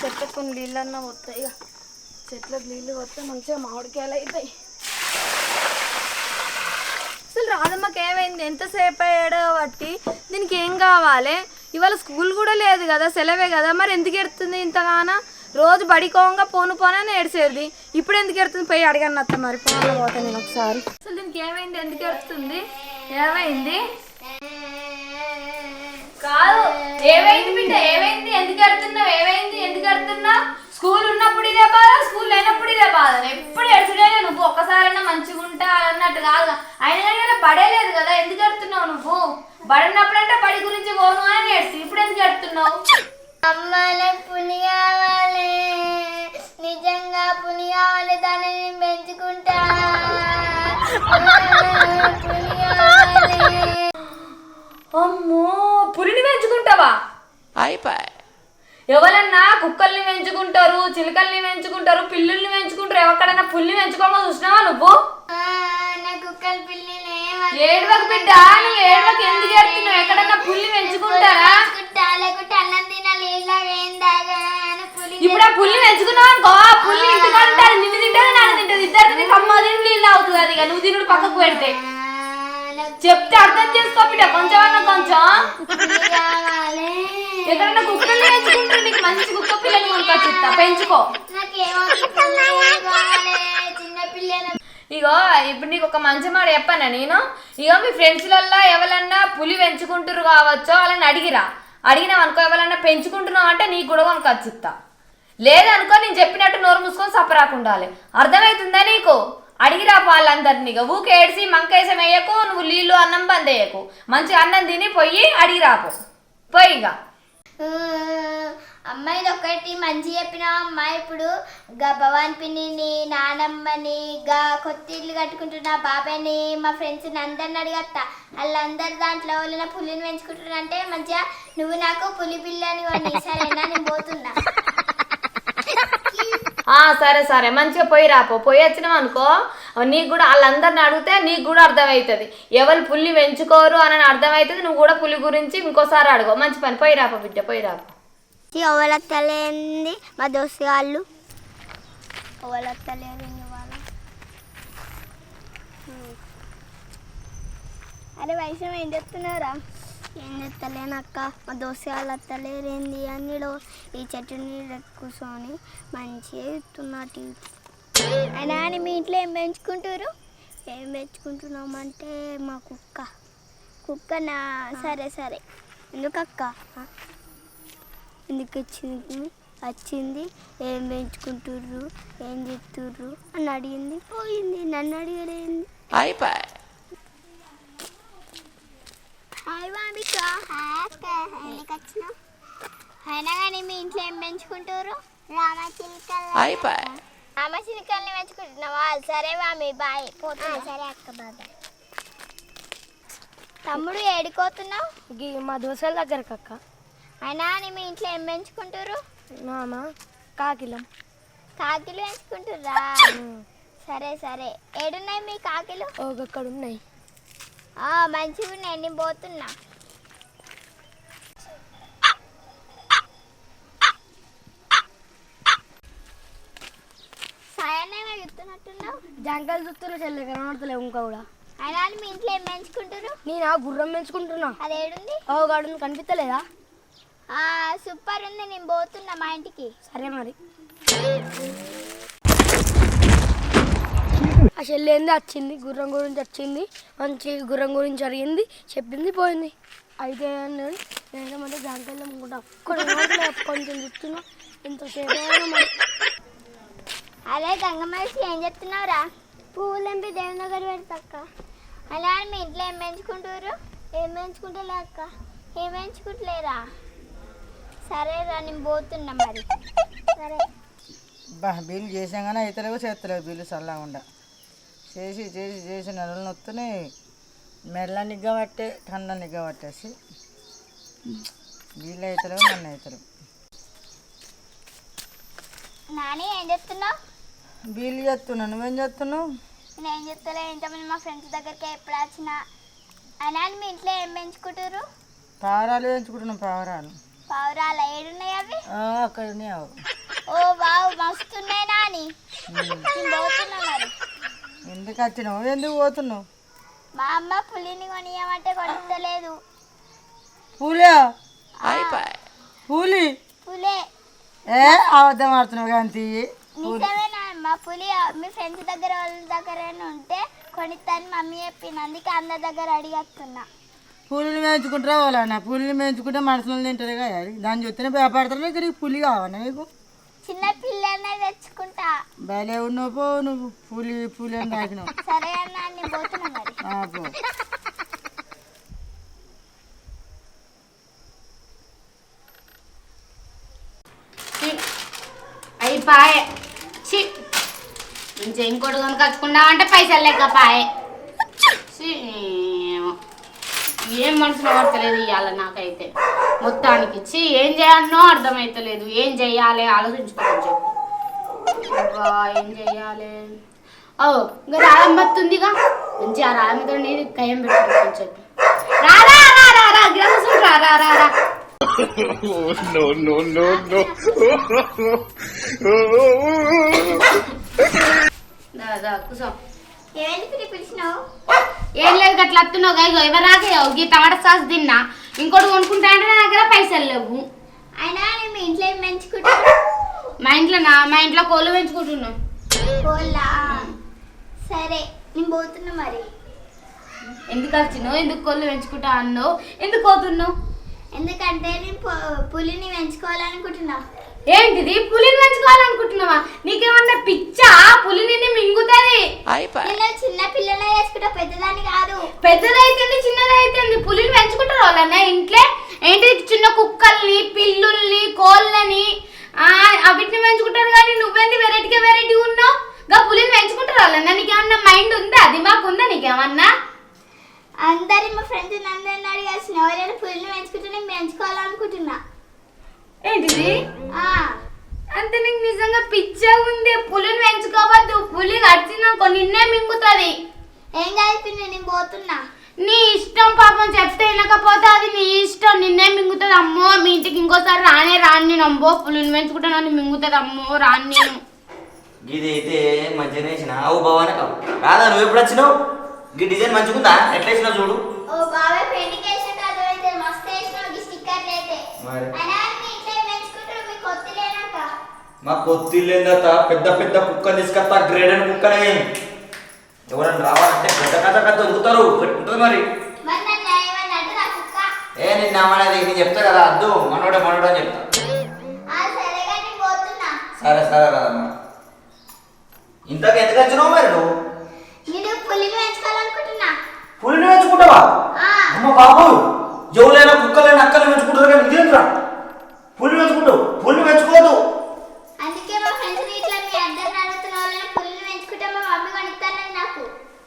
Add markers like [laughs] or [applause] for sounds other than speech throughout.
చెట్లకు నీళ్ళన్నా వస్తాయి ఇక. చెట్లకు నీళ్ళు వస్తే మంచిగా మామిడికాయలు అవుతాయి అసలు రాధమ్మకి ఏమైంది? ఎంతసేపు అయ్యాడో బట్టి దీనికి ఏం కావాలి? ఇవాళ స్కూల్ కూడా లేదు కదా సెలవే కదా. మరి ఎందుకు ఎడుతుంది ఇంతగానా? రోజు బడికోంగా పోను పోనని ఏడ్చేది. ఇప్పుడు ఎందుకు ఎడుతుంది పోయి అడగను అత్త మరి. పోను పోతా నేను ఒకసారి. అసలు దీనికి ఏమైంది? ఎందుకు ఎడుతుంది ఏమైంది? కాదు ఏమైంది బిడ్డ? ఏమైంది? ఎందుకు ఎడుతున్నావు ఏమైంది? ఎందుకు ఎడుతున్నావు స్కూల్ ఉన్నప్పుడు ఇదే బాధ స్కూల్ లేనప్పుడు ఇదే బాధ. ఎప్పుడు ఎడుచుడే నువ్వు ఒక్కసారైనా మంచిగా ఉంటా అన్నట్టు కాదు. అయినా కానీ పడేలేదు కదా? ఎందుకు ఎడుతున్నావు నువ్వు? బడినప్పుడంటే బడి గురించి పోను అని ఏడుస్తు ఇప్పుడు ఎందుకు ఎడుతున్నావు అమ్మ నాకు పులి కావాలి. నిజంగా పులి కావాలి దాన్ని నేను పెంచుకుంటా. [laughs] అమ్మో పులిని పెంచుకుంటావా ఎవరన్నా కుక్కల్ని పెంచుకుంటారు చిలుకల్ని పెంచుకుంటారు పిల్లుల్ని పెంచుకుంటారు ఎక్కడన్నా పుల్ని పెంచుకోమో చూసినావా నువ్వు? ఆ, నా కుక్కల పిల్లిని ఏమన్నా ఏడవకు బిడ్డ నీ ఏడవకు ఎందుకు ఎడుతున్నావు ఎక్కడన్నా పుల్ని పెంచుకుంటారా ఇప్పుడు ఆ పుల్లి పెంచుకున్నావు అనుకో ఆ పుల్లి ఇంటికి అంటారు నిన్ను తింటది నన్ను తింటది ఇద్దరిని కమ్మ తిని నీళ్ళు అవుతుంది అది నువ్వు తినుడు పక్కకు పెడితే. చెప్తే అర్థం చేసుకో బిడ్డ. కొంచెం. అన్న కొంచెం ఎక్కడన్నా కుక్కల్ని పెంచుకుంటారు నీకు మంచి కుక్క పిల్లని కొనుక్కొచ్చిస్తా పెంచుకో. ఇగో ఇప్పుడు నీకు ఒక మంచి మాట చెప్పానా నేను? ఇగో మీ ఫ్రెండ్స్లల్లో ఎవరన్నా పులి పెంచుకుంటారు కావచ్చో వాళ్ళని అడిగిరా. అడిగినావు అనుకో ఎవరన్నా పెంచుకుంటున్నావు అంటే నీకు కూడా కొనుక్కొచ్చిస్తా లేదనుకో నేను చెప్పినట్టు నోరు మూసుకొని సపరాకుండాలి అర్థమవుతుందా నీకు? అడిగిరా వాళ్ళందరినీ ఇక ఊకే ఏడ్చి మంకేసం వేయకు నువ్వు నీళ్ళు అన్నం బంద్ వేయకు. మంచి అన్నం తిని పోయి అడిగిరాకు పోయి ఇక అమ్మాయిది ఒకటి మంచి చెప్పిన అమ్మాయి ఇప్పుడు గా భవాన్ పిన్నిని నానమ్మని గా కొత్త ఇల్లు కట్టుకుంటున్న బాబాయ్ని మా ఫ్రెండ్స్ని అందరిని అడిగత్తా. వాళ్ళందరి దాంట్లో వాళ్ళ పులిని పెంచుకుంటున్నా అంటే మంచిగా నువ్వు నాకు పులి పిల్లని సరేనా నేను పోతున్నా. సరే సరే మంచిగా పోయి రాపో పోయి వచ్చినాం అనుకో నీకు కూడా వాళ్ళందరిని అడిగితే నీకు కూడా అర్థమవుతుంది ఎవరు పుల్లి పెంచుకోరు అని అర్థమవుతుంది నువ్వు కూడా పులి గురించి ఇంకోసారి అడుగు. మంచి పని. పోయి రాపో బిడ్డ పోయి రాపో ఎవరత్తలేంది మా దోస్తు వాళ్ళు. ఎవరత్తలేరు అరే వైషం ఏం చెప్తున్నారా ఏం చెప్తలేనక్క మా దోస్తు వాళ్ళు అత్తలేరేంది అన్నిలో ఈ చెట్టు నీడ కూర్చొని మంచిగా ఇస్తున్నా టీవీ. అయినా అని మీ ఇంట్లో ఏం పెంచుకుంటారు ఏం పెంచుకుంటున్నామంటే మా కుక్క. కుక్కనా? సరే సరే. ఎందుకక్క ఎందుకు వచ్చింది? వచ్చింది. ఏం పెంచుకుంటుర్రు? ఏం చెప్తుర్రు అని అడిగింది. పోయింది. నన్ను అడిగలేంది. హాయ్ మామిక ఎందుకు వచ్చినావు అయినా కానీ మీ ఇంట్లో ఏం పెంచుకుంటారు? రామచిలుకలు రామచిలుకల్ని పెంచుకుంటున్నావా? సరే మామి బాయ్. పోతున్నా. సరే అక్క బాబాయ్ తమ్ముడు ఏడిపోతున్నావు? మా దోశల దగ్గరకు అక్క. అయినా అని మీ ఇంట్లో ఏం పెంచుకుంటారు? మామ కాకిలం. కాకిలు పెంచుకుంటుర్రా? సరే సరే. ఏడున్నాయి మీ కాకిలు? అక్కడ ఉన్నాయి మంచిగా ఉన్నాయి నేను పోతున్నా. జాంకాయలు చూస్తున్నా చెల్లె కనబడతలేవు ఇంకా కూడా. అయినా అని మీ ఇంట్లో ఏం పెంచుకుంటారు నేను? ఆ గుర్రం పెంచుకుంటున్నా. అది ఏడుంది ఓ గాడు కనిపించలేదా ఆ, సూపర్ ఉంది నేను పోతున్నా మా ఇంటికి. సరే మరి. ఆ చెల్లి ఏంది వచ్చింది గుర్రం గురించి వచ్చింది మంచి గుర్రం గురించి అడిగింది చెప్పింది పోయింది. అయితే నేను నేనేమంటే జాంకాయలు అమ్ముకుంటా ఒక్కడ కొంచెం చూస్తున్నా. ఇంతసేపు అయినా మరి. అరే గంగమేసి ఏం చెప్తున్నావురా? పువ్వులు ఎంపి దేవనగర్ పెడతక్క అలా అని మీ ఇంట్లో ఏం పెంచుకుంటారు ఏం పెంచుకుంటలే అక్క. ఏం పెంచుకుంటలేరా? సరేరా నేను పోతున్నా మరి. సరే. బా బిల్లు చేసాం కానీ అవుతలేవు చేస్తలేవు. బిల్లు చల్లకుండా చేసి చేసి చేసి నెలలు నొత్తున్నాయి మెల్ల నిగ్గ పట్టే టన్న నిగ్గ పట్టేసి బిల్లు అవుతలేవు నన్ను అవుతలేవు నాని ఏం చెప్తున్నావు బిల్లు చేస్తున్నావు నువ్వేం చేస్తున్నావు? నేను ఏం చెప్తలే ఇంతమంది మా ఫ్రెండ్స్ దగ్గరికి ఎప్పుడు వచ్చినా. అయినా మీ ఇంట్లో ఏం పెంచుకుంటారు పావురాలు పెంచుకుంటున్నాం పావురాలు. పావురాలు ఏడున్నాయి అవి? అక్కడ ఉన్నాయి. ఓ బావు మస్తున్నాయి నాని. నేను పోతున్నా మరి. ఎందుకు వచ్చినావు? ఎందుకు పోతున్నావు? మా అమ్మ పులిని కొనియమంటే కొనిస్తలేదు పూలే పూలి? పులే. ఏ అబద్ధం ఆడుతున్నావు కాంతి? నిజమేనా మా పులి మీ ఫ్రెండ్స్ దగ్గర వాళ్ళ దగ్గర ఉంటే కొనిస్తాను మమ్మీ చెప్పింది అందుకే అందరి దగ్గర అడిగేస్తున్నా. పూలని మేయించుకుంటారా వాళ్ళ పూలని మేయించుకుంటే మనసులో తింటారు కదా దాన్ని చూస్తేనే భయపడతారు ఇక్కడ పులి కావాలా నీకు? చిన్న పిల్లనే తెచ్చుకుంటా. భలే ఉన్నావు పో నువ్వు. పులి పులి అని తాకినావు. సరే అన్న నేను పోతున్నా మరి. ఆ, పో. అయిపోయే. చి మంచిగా ఇంకోటి కొనుకొచ్చుకుందాం అంటే పైసలు లెక్క పాయే. ఛీ. ఏం మనసులో పడతలేదు ఇవాళ నాకైతే. మొత్తానికి చి ఏం చేయాలనో అర్థమైతలేదు. ఏం చెయ్యాలి ఆలోచించుకోవచ్చు అబ్బా, ఏం చెయ్యాలి ఓ ఇంకా రాధమ్మత్తుందిగా మంచి ఆ రాధమ్మతో నీది కయ్యం పెట్టారు కొంచెం రారా రా రా రా గిడ కూర్చుంటు రా రా రా రా. దా, ఏంటి పిలి పిలిచినావు? ఏం లేదు అట్లా వస్తున్నావు ఇగో ఎవరాకే ఈ టమాటా సాస్ తిన్నా. ఇంకోటి కొనుక్కుంటా అంటే నా దగ్గర పైసలు లేవు. అయినా నేను మీ ఇంట్లో ఏం పెంచుకుంటా మా ఇంట్లో నా మా ఇంట్లో కోళ్ళు పెంచుకుంటున్నాం. కోళ్ళా? సరే నేను పోతున్నా మరి. ఎందుకు వచ్చినావు ఎందుకు కోళ్ళు పెంచుకుంటా అన్నావు? ఎందుకు పోతున్నావు? ఎందుకంటే నేను పులిని పెంచుకోవాలనుకుంటున్నా. ఏంటిది? పులిని పెంచుకోవాలనుకుంటున్నావా? నీకేమన్నా పిచ్చా? పులి నిన్ను మింగుతుంది. నేను చిన్న పిల్లనే చేసుకుంటా పెద్దదాన్ని కాదు. పెద్దదైతుంది చిన్నదైతుంది? పులిని పెంచుకుంటారు వాళ్ళన్న ఇంట్లో? ఏంటి చిన్న కుక్కల్ని పిల్లుల్ని కోళ్ళని? ఆ, అవిటిని పెంచుకుంటారు కానీ నువ్వేంది వెరైటీగా వెరైటీ ఉన్నావు? గా పులిని పెంచుకుంటారు వాళ్ళన్న? నీకేమన్నా మైండ్ ఉందా? దిమాక్ ఉందా నీకేమన్నా? అందరి మా ఫ్రెండ్స్ అందరిని అడిగాల్సిన ఎవరైనా పులిని పెంచుకుంటే నేను పెంచుకోవాలనుకుంటున్నా. ఏంటిది? ఆ, అంతే నీకు నిజంగా పిచ్చా ఉంది. పులిని పెంచుకోవద్దు. పులి కడిచినాకో నిన్నే మింగుతుంది. ఏం పిన్ని, నేను పోతున్నా. నీ ఇష్టం పాపం చెప్తే వినకపోతే అది నీ ఇష్టం. నిన్నే మింగుతుంది. అమ్మో మీ ఇంటికి ఇంకోసారి రానే రాను నేను. అమ్మో పులిని పెంచుకుంటాను మింగుతుంది. అమ్మో రాను నేను. ఇది అయితే మంచిగా వేసిన. అవు భవానే కావు కాదా నువ్వు ఎప్పుడు వచ్చినావు? ఈ డిజైన్ మంచిగుందా? ఎట్లా వేసినావు చూడు? ఓ బాబాయ్ పెయింటింగ్ వేసిన మస్తు వేసినావు ఈ స్టిక్కర్లు అయితే మరి అయినా మీ ఇంట్లో ఏం పెంచుకుంటారు మీకు కొత్తలేనాక మా కొత్తిల్లేందత పెద్ద పెద్ద కుక్కని తీసుకొస్తా గ్రేడ్ అని కుక్కనే. ఎవరైనా రావాలంటే పెద్ద కథ కథ దొరుకుతారు ఉంటుంది మరి. ఏ నిన్న అమ్మనేది నేను చెప్తా కదా అద్దు మనోడే మనోడే అని చెప్తా. సరే సరే రాదమ్మా. ఇంతకు ఎందుకు వచ్చినావు మరి నువ్వు? పులిని పెంచుకుంటావా? అమ్మ బాబు జవులైనా కుక్కలైనా అక్కలు పెంచుకుంటారు కానీ ఇదేంట్రా పులిని పెంచుకుంటావు. పులిని పెంచుకోదు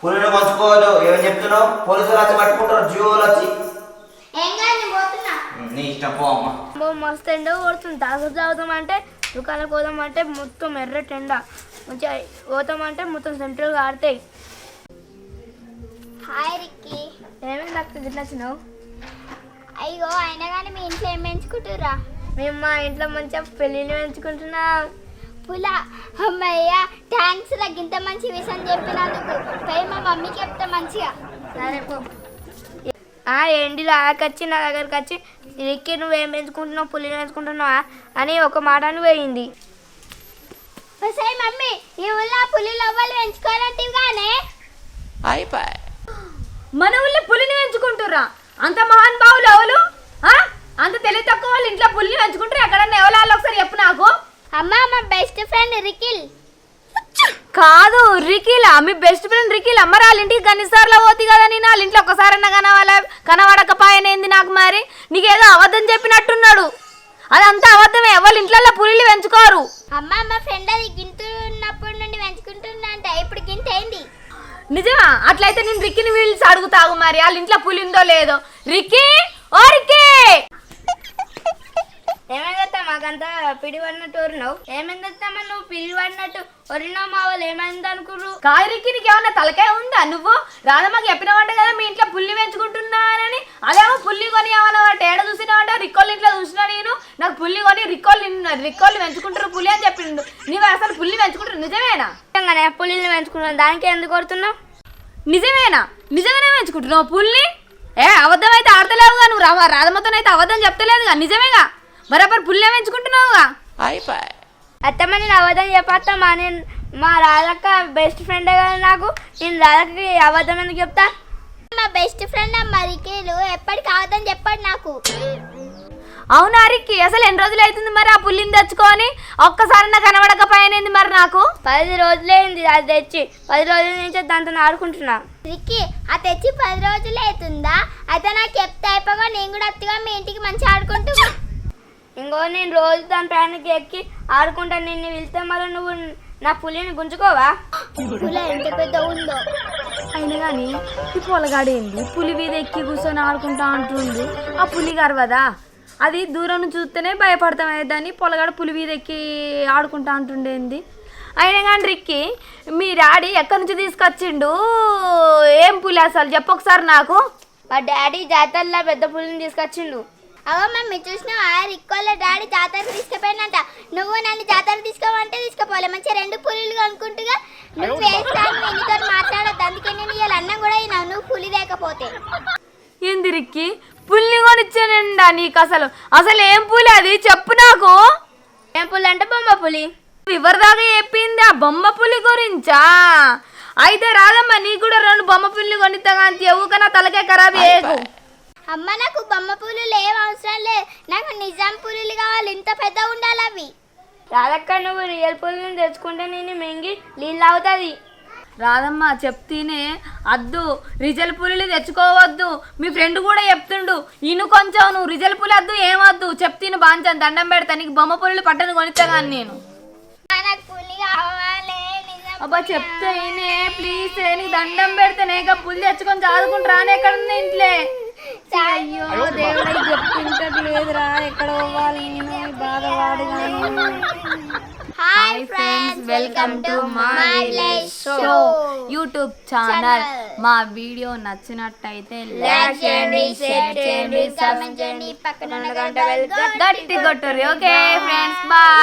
పులిని పంచుకోవద్దు ఏమని చెప్తున్నావు? పోలీసులు వచ్చి పట్టుకుంటారు జీవోలు వచ్చి నీ ఇష్టం పో అమ్మ. మస్తు ఎండ కొడుతుంది. తాగుతూ తాగుతామంటే దుకాణాలకు పోదామంటే మొత్తం ఎర్రటి ఎండ మంచిగా పోతామంటే మొత్తం సెంట్రల్ ఆడతాయి హాయ్ రిక్కీ. ఏమేమి డాక్టర్ వచ్చినావు? అయ్యో అయినా కానీ మీ ఇంట్లో ఏం పెంచుకుంటురా మేము మా ఇంట్లో మంచిగా పెళ్ళిళ్ళు పెంచుకుంటున్నాం. పుల అమ్మయ్య థ్యాంక్స్ రా ఇంత మంచి విషయం చెప్పినందుకు. పోయి మా మమ్మీకి చెప్తా మంచిగా. సరే పో. ఆ ఎండిలో ఆకొచ్చి నా దగ్గరికి వచ్చి ఇరికి నువ్వేం పెంచుకుంటున్నావు పుల్లిని పెంచుకుంటున్నావా? అని ఒక మాట అని పోయింది. సరే మమ్మీ ఈ ఊళ్ళో పులిలు అవ్వాలి పెంచుకోవాలంటే కానీ మన ఊళ్ళో పులిని పెంచుకుంటుర్రా? అంత మహానుభావులు ఎవరు? ఆ? అంత తెలివి తక్కువ వాళ్ళు ఇంట్లో పులిని పెంచుకుంటారు? ఎక్కడన్నా ఎవరు ఒకసారి చెప్పు నాకు. అమ్మ మా బెస్ట్ ఫ్రెండ్ రికిల్. కాదు రికీలా. మీ బెస్ట్ ఫ్రెండ్ రికీలా. మరి వాళ్ళ ఇంటికి గన్నిసార్లు పోతి కదా నేను వాళ్ళ ఇంట్లో ఒకసారన్నా కనవాల కనబడకపోయానేంది నాకు మరి? నీకేదో అబద్ధం చెప్పినట్టున్నాడు. అదంతా అబద్ధమే. ఎవరి ఇంట్లో పులిని పెంచుకోరు. అమ్మ మా ఫ్రెండ్ అది గింతున్నప్పటి నుండి పెంచుకుంటుందంట ఇప్పుడు గింత అయింది నిజమా? అట్లయితే నేను రిక్కిని వీల్స్ అడుగుతాగు మరి. వాళ్ళ ఇంట్లో పులి ఉందో లేదో. రిక్కీ ఓ రిక్కీ ఏమైందత్తా? మాకంతా పిడి పడినట్టు ఒరినావు. ఏమైందత్తమ్మా నువ్వు పిడి పడినట్టు ఒరినావు? మా వాళ్ళు ఏమైంది అనుకుర్రు కాదు రిక్కి నీకు ఏమన్నా తలకాయ ఉందా నువ్వు? రాధమ్మకి చెప్పినవంట కదా మీ ఇంట్లో పుల్లి పెంచుకుంటున్నానని. అదేమో పుల్లి కొని ఏమన్నా నాకు పుల్లి కొని రికార్డులు రికార్డులు పెంచుకుంటారు పులి అని చెప్పిండు నీవు అసలు పుల్లి పెంచుకుంటారు నిజమేనా? పులిని పెంచుకున్నాను దానికి ఎందుకు కొడుతున్నావు? నిజమేనా? నిజంగానే పెంచుకుంటున్నావు పుల్లి? ఏ అబద్ధం అయితే ఆడతలేవుగా నువ్వు? రా రాధమ్మతో అయితే అబద్ధం చెప్తలేదుగా? నిజమేగా? బరాబర్ పుల్లే పెంచుకుంటున్నావుగా అత్తమ్మ నేను అబద్ధం చెప్పేస్తామా నేను మా రాధక్క బెస్ట్ ఫ్రెండే కదా నాకు. నేను రాధక్కకి అబద్ధం ఎందుకు చెప్తా? మా బెస్ట్ ఫ్రెండ్ అమ్మ రికేలు ఎప్పటికి కావద్దని చెప్పాడు నాకు. అవునా రిక్కి అసలు ఎన్ని రోజులు అవుతుంది మరి ఆ పుల్లిని తెచ్చుకొని? ఒక్కసారి నాకు కనబడకపోయినది మరి నాకు? పది రోజులైంది అది తెచ్చి. పది రోజుల నుంచి దాంతో ఆడుకుంటున్నా. రిక్కి ఆ తెచ్చి పది రోజులు అవుతుందా? అయితే నాకు చెప్తే అయిపోగా నేను కూడా అత్తగా మీ ఇంటికి మంచిగా ఆడుకుంటూ ఇంకో నేను రోజు దాని పైనకి ఎక్కి ఆడుకుంటా నిన్ను వెళ్తే మళ్ళీ నువ్వు నా పులిని గుంజుకోవా? పుల ఎంత పెద్ద ఉందో. అయినా కానీ ఈ పొలగాడు ఏంది? పులి మీద ఎక్కి కూర్చొని ఆడుకుంటా అంటుంది ఆ పులి గర్వదా? అది దూరం నుంచి చూస్తేనే భయపడతాం. దాన్ని? పొలగాడు పులి మీద ఎక్కి ఆడుకుంటా అంటుండేంది అయినా కానీ రిక్కి మీ డాడీ ఎక్కడి నుంచి తీసుకొచ్చిండు? ఏం పులి అసలు? చెప్పొకసారి నాకు. మా డాడీ జాతరలో పెద్ద పులిని తీసుకొచ్చిండు. అగో మేము చూసిన రిక్కోళ్ళ డాడీ జాతరకు తీసుకుపోయినంట. నువ్వు నన్ను జాతరకు తీసుకోమంటే తీసుకుపోలే. మంచిగా రెండు పులులు కొనుక్కుంటుగా. నువ్వు వేస్తాను ఎన్నితో మాట్లాడద్దు. అందుకే నేను ఇవాళ అన్నం కూడా అయినా నువ్వు పులి లేకపోతే. ఏంది రిక్కి? పుల్ని కొనిచ్చానండా నీకు అసలు? అసలు ఏం పులి అది? చెప్పు నాకు. ఏం పులి అంటే బొమ్మ పులి. ఎవరిదాకా చెప్పింది ఆ బొమ్మ పులి గురించా? అయితే రాదమ్మా నీకు కూడా రెండు బొమ్మ పుల్లి కొనిస్తా కానీ ఎవక నా తలకే ఖరాబ్ చేయకు. అమ్మ నాకు బొమ్మ పులులు ఏం అవసరం లేదు. నాకు నిజాం పులులు కావాలి ఇంత పెద్ద ఉండాలి అవి. రాధక్క నువ్వు రియల్ పులిని తెచ్చుకుంటే నేను మింగి నీళ్ళు అవుతుంది రాదమ్మా చెప్తేనే అద్దు రిజల్ పులిని తెచ్చుకోవద్దు. మీ ఫ్రెండ్ కూడా చెప్తుండు ఇను కొంచెం నువ్వు రిజల్ పులి వద్దు ఏమొద్దు? చెప్తీను బాంచాను దండం పెడతా నీకు బొమ్మ పుల్లి పట్టను కొనిస్తా కానీ నేను. నాకు పులి కావాలి నిజాం అబ్బా చెప్తే ప్లీజ్ నీకు దండం పెడితేనే ఇక పులి తెచ్చుకొని చదువుకుంటానే ఎక్కడ ఉంది ఇంట్లే? అయ్యో దేవుడు లేదురా ఎక్కడ పోవాలి నేను ఈ బాధ వాడుగాను hi friends welcome to my show YouTube channel మా వీడియో నచ్చినట్టయితే లైక్ చేయండి షేర్ చేయండి కామెంట్ చేయండి. పక్కన గంట గట్టి కొట్టుర్రి ఓకే ఫ్రెండ్స్ బాయ్